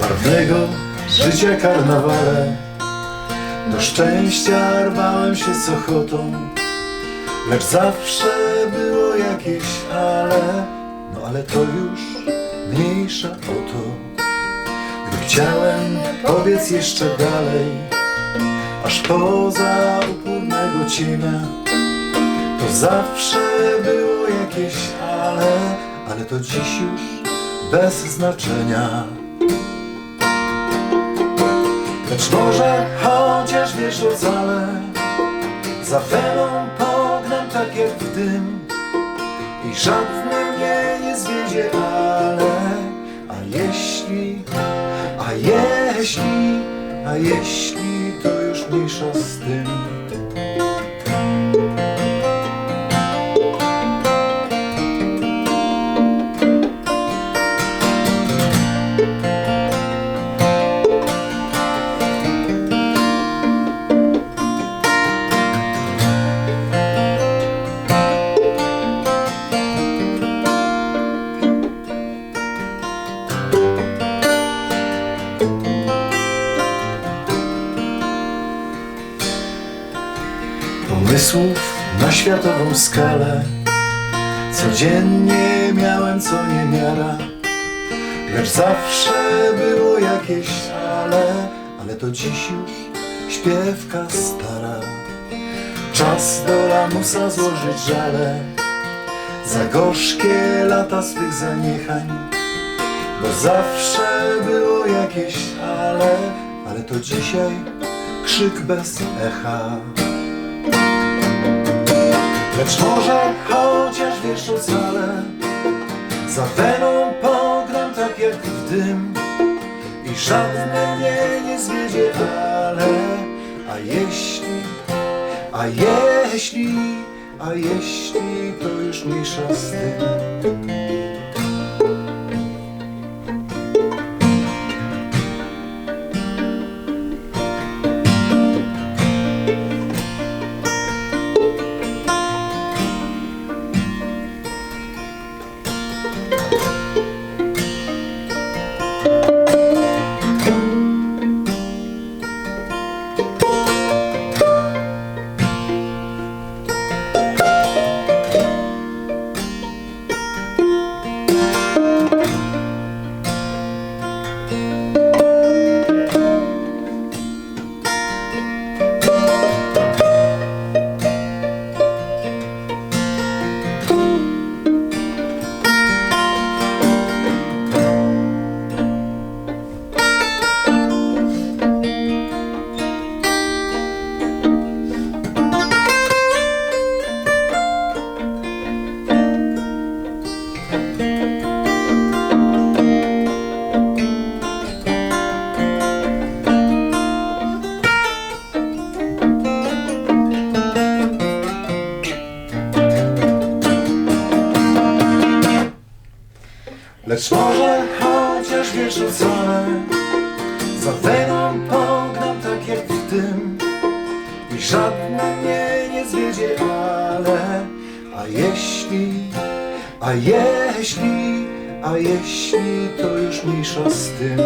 barwnego życia karnawale. Do szczęścia rwałem się z ochotą, lecz zawsze było jakieś ale. No ale to już mniejsza o to. Gdy chciałem pobiec jeszcze dalej, aż poza upórnego cienia, to zawsze było jakieś ale, ale to dziś już bez znaczenia. Lecz może chociaż wiesz o cale, za weną pognam tak jak w dym i żadne mnie nie zwiedzie, ale a jeśli, a jeśli, a jeśli to już mniejsza z tym. Pomysłów na światową skalę. Codziennie miałem co niemiara Lecz zawsze było jakieś ale. Ale to dziś już śpiewka stara. Czas do lamusa złożyć żale. Za gorzkie lata swych zaniechań Bo zawsze było jakieś ale. Ale to dzisiaj krzyk bez echa Lecz może chociaż wiesz o cale Za weną pogram tak jak w dym. I żadne mnie nie zwiedzie, ale A jeśli, a jeśli, a jeśli To już mniejsza z tym Lecz może chociaż wiesz cale Za weną pognam tak jak w tym. I żadne mnie nie zwiedzie, ale A jeśli, a jeśli, a jeśli To już mniejsza z tym